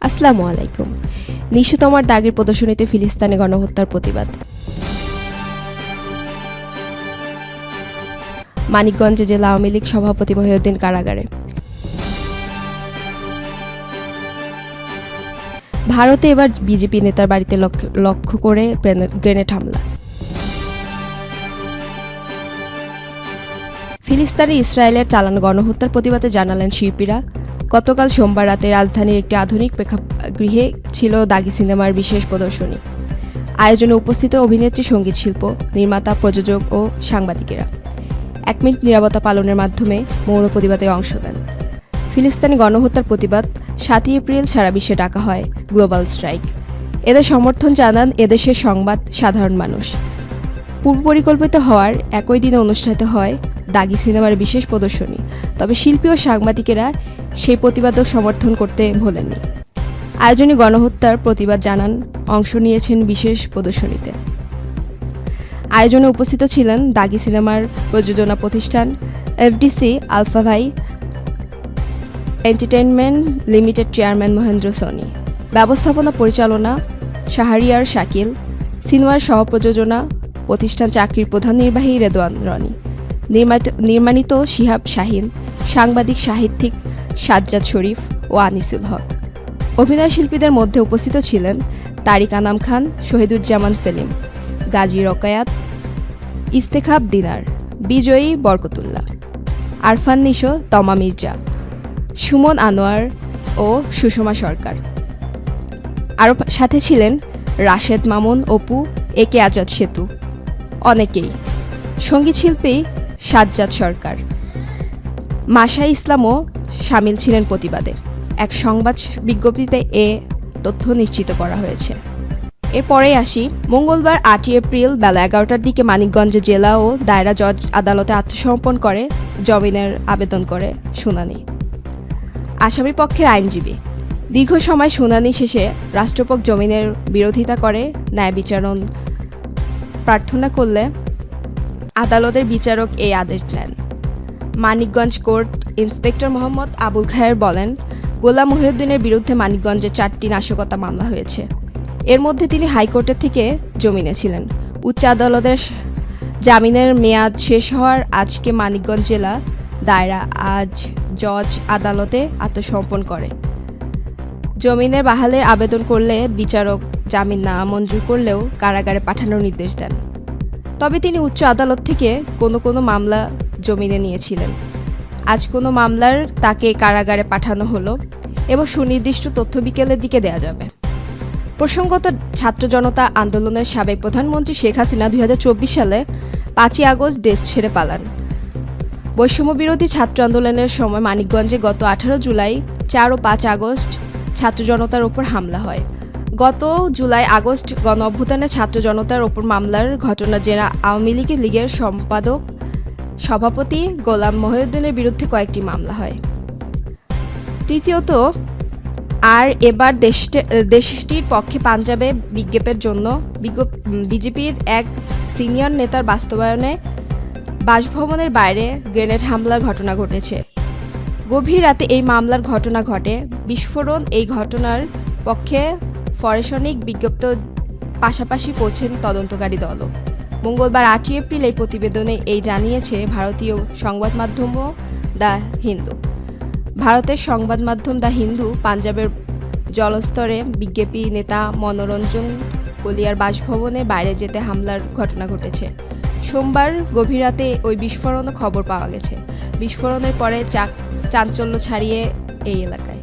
আসসালামু আলাইকুম। নিশোতমার দাগের প্রদর্শনীতে ফিলিস্তানে গণহত্যার প্রতিবাদ। মানিকগঞ্জে জেলা আওয়ামী লীগ সভাপতি মহিউদ্দিন কারাগারে। ভারতে এবার বিজেপি নেতার বাড়িতে লক্ষ্য- করে গ্রেনে- গ্রেনেড হামলা। ফিলিস্তানে ইসরায়েলের চালানো গণহত্যার প্রতিবাদে জানালেন শিল্পীরা। গতকাল সোমবার রাতে রাজধানীর একটি আধুনিক প্রেক্ষাগৃহে ছিল দাগি সিনেমার বিশেষ প্রদর্শনী। আয়োজনে উপস্থিত অভিনেত্রী, সংগীত শিল্প, নির্মাতা, প্রযোজক ও সাংবাদিকেরা। এক মিনিট নিরাপত্তা পালনের মাধ্যমে মৌন প্রতিবাদে অংশ নেন। ফিলিস্তিনি গণহত্যার প্রতিবাদ সাতই এপ্রিল সারা বিশ্বে ডাকা হয় গ্লোবাল স্ট্রাইক। এদের সমর্থন জানান এদেশের সংবাদ সাধারণ মানুষ। পূর্ব পরিকল্পিত হওয়ার একই দিনে অনুষ্ঠিত হয় দাগি সিনেমার বিশেষ প্রদর্শনী। তবে শিল্পী ও সাংবাদিকেরা সেই প্রতিবাদও সমর্থন করতে ভোলেননি। আয়োজনে গণহত্যার প্রতিবাদ জানান, অংশ নিয়েছেন বিশেষ প্রদর্শনীতে। আয়োজনে উপস্থিত ছিলেন দাগি সিনেমার প্রযোজনা প্রতিষ্ঠান FDC আলফাভাই entertainment limited chairman Mahendra Soni, ব্যবস্থাপনা পরিচালনা শাহরিয়ার শাকিল, সিনেমার সহপ্রযোজনা প্রতিষ্ঠান চাকরির প্রধান নির্বাহী রেদওয়ান রনি নির্মাণিত শিহাব শাহিন, সাংবাদিক সাহিত্যিক সাজ্জাদ শরীফ ও আনিসুল হক। অভিনয় শিল্পীদের মধ্যে উপস্থিত ছিলেন তারিক আনাম খান, শহীদুজ্জামান সেলিম, গাজী রকায়াত, ইস্তেখাব দিনার, বিজয়ী বরকতুল্লাহ, আরফান নিশো, তমা মির্জা, সুমন আনোয়ার ও সুষমা সরকার। আরও সাথে ছিলেন রাশেদ মামুন, অপু, এ কে আজাদ সেতু, অনেকেই। সংগীত শিল্পী সাজ্জাদ সরকার। মাসা ইসলামও সামিল ছিলেন প্রতিবাদে। এক সংবাদ বিজ্ঞপ্তিতে এ তথ্য নিশ্চিত করা হয়েছে। এরপরে আসি, মঙ্গলবার আটই এপ্রিল বেলা এগারোটার দিকে মানিকগঞ্জ জেলা ও দায়রা জজ আদালতে আত্মসমর্পণ করে, জমিনের আবেদন করে শুনানি। আসামি পক্ষের আইনজীবী। দীর্ঘ সময় শুনানি শেষে রাষ্ট্রপক্ষ জমিনের বিরোধিতা করে, ন্যায় বিচারণ প্রার্থনা করলে আদালতের বিচারক এই আদেশ দেন। মানিকগঞ্জ কোর্ট ইন্সপেক্টর মোহাম্মদ আবুল খায়ের বলেন, গোলাম মহিউদ্দিনের বিরুদ্ধে মানিকগঞ্জে চারটি নাশকতা মামলা হয়েছে। এর মধ্যে তিনি হাইকোর্টের থেকে জমিনে ছিলেন উচ্চ আদালতের জামিনের মেয়াদ শেষ হওয়ার আজকে মানিকগঞ্জ জেলা দায়রা আজ জজ আদালতে আত্মসমর্পণ করে। জমিনের বাহালের আবেদন করলে বিচারক জামিন না মঞ্জুর করলেও কারাগারে পাঠানোর নির্দেশ দেন। তবে তিনি উচ্চ আদালত থেকে কোনো কোনো মামলা জমিনে নিয়েছিলেন। আজ কোনো মামলার তাকে কারাগারে পাঠানো হলো এবং সুনির্দিষ্ট তথ্য বিকেলের দিকে দেয়া যাবে। প্রসঙ্গত, ছাত্র জনতা আন্দোলনের সাবেক প্রধানমন্ত্রী শেখ হাসিনা দুই হাজার চব্বিশ সালে পাঁচই আগস্ট দেশ ছেড়ে পালান। বৈষম্য বিরোধী ছাত্র আন্দোলনের সময় মানিকগঞ্জে গত আঠারো জুলাই চার ও পাঁচ আগস্ট ছাত্র জনতার ওপর হামলা হয়। গত জুলাই আগস্ট গণ অভ্যুত্থানে ছাত্র জনতার ওপর মামলার ঘটনা জেলা আওয়ামী লীগ লীগের সম্পাদক সভাপতি গোলাম মহিউদ্দিনের বিরুদ্ধে কয়েকটি মামলা হয়। তৃতীয়ত, আর এবার দেশটি দেশটির পক্ষে পাঞ্জাবে বিজ্ঞাপের জন্য বিজেপির এক সিনিয়র নেতার বাস্তবায়নে বাসভবনের বাইরে গ্রেনেড হামলার ঘটনা ঘটেছে। গভীর রাতে এই মামলার ঘটনা ঘটে। বিস্ফোরণ এই ঘটনার পক্ষে ফরেশনিক বিজ্ঞপ্ত পাশাপাশি পৌঁছেন তদন্তকারী দলও। মঙ্গলবার আটই এপ্রিল এই প্রতিবেদনে এই জানিয়েছে ভারতীয় সংবাদ মাধ্যম দ্য হিন্দু। ভারতের সংবাদ মাধ্যম দ্য হিন্দু পাঞ্জাবের জলস্তরে বিজ্ঞাপী নেতা মনোরঞ্জন কলিয়ার বাসভবনে বাইরে যেতে হামলার ঘটনা ঘটেছে। সোমবার গভীর রাতে ওই বিস্ফোরণও খবর পাওয়া গেছে। বিস্ফোরণের পরে চাঞ্চল্য ছাড়িয়ে এই এলাকায়।